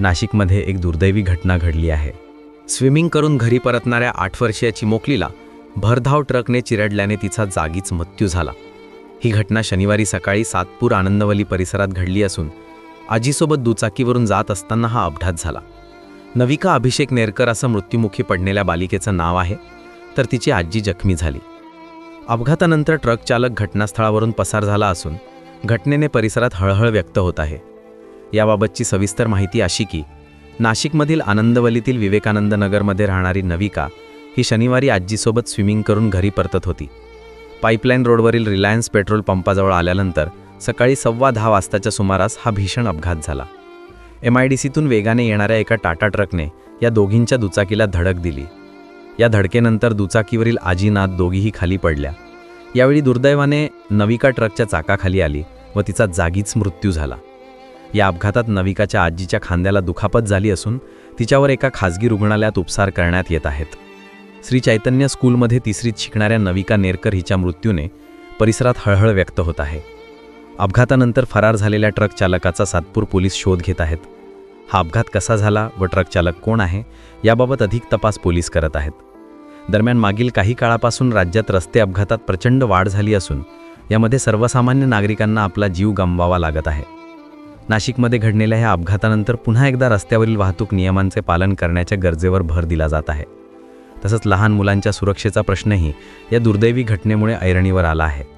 नाशिकमध्ये एक दुर्दैवी घटना घडली आहे. स्विमिंग करून घरी परतणाऱ्या आठ वर्षीयाची मोकलीला भरधाव ट्रकने चिरडल्याने तिचा जागीच मृत्यू झाला. ही घटना शनिवारी सकाळी सातपूर आनंदवली परिसरात घडली असून आजीसोबत दुचाकीवरून जात असताना हा अपघात झाला. नविका अभिषेक नेरकर असं मृत्युमुखी पडलेल्या बालिकेचं नाव आहे तर तिची आजी जखमी झाली. अपघातानंतर ट्रक चालक घटनास्थळावरून पसार झाला असून घटनेने परिसरात हळहळ व्यक्त होत आहे. याबाबतची सविस्तर माहिती अशी की नाशिकमधील आनंदवलीतील विवेकानंद नगरमध्ये राहणारी नविका ही शनिवारी आजीसोबत स्विमिंग करून घरी परतत होती. पाईपलाईन रोडवरील रिलायन्स पेट्रोल पंपाजवळ आल्यानंतर सकाळी सव्वा दहा वाजताच्या सुमारास हा भीषण अपघात झाला. एम आय डी सीतून वेगाने येणाऱ्या एका टाटा ट्रकने या दोघींच्या दुचाकीला धडक दिली. या धडकेनंतर दुचाकीवरील आजीनाथ दोघीही खाली पडल्या. यावेळी दुर्दैवाने नविका ट्रकच्या चाकाखाली आली व तिचा जागीच मृत्यू झाला. या अपघातात नविकाच्या आजीच्या खांद्याला दुखापत झाली असून तिच्यावर एका खासगी रुग्णालयात उपचार करण्यात येत आहेत. श्री चैतन्य स्कूलमध्ये तिसरीत शिकणाऱ्या नविका नेरकर हिच्या मृत्यूने परिसरात हळहळ व्यक्त होत आहे. अपघातानंतर फरार झालेल्या ट्रक चालकाचा सातपूर पोलीस शोध घेत आहेत. हा अपघात कसा झाला व ट्रक चालक कोण आहे याबाबत अधिक तपास पोलीस करत आहेत. दरम्यान मागील काही काळापासून राज्यात रस्ते अपघातात प्रचंड वाढ झाली असून यामध्ये सर्वसामान्य नागरिकांना आपला जीव गमवावा लागत आहे. नाशिकमध्ये घडलेल्या ह्या अपघातानंतर पुन्हा एकदा रस्त्यावरील वाहतूक नियमांचे पालन करण्याच्या गरजेवर भर दिला जात आहे. तसंच लहान मुलांच्या सुरक्षेचा प्रश्नही या दुर्दैवी घटनेमुळे ऐरणीवर आला आहे.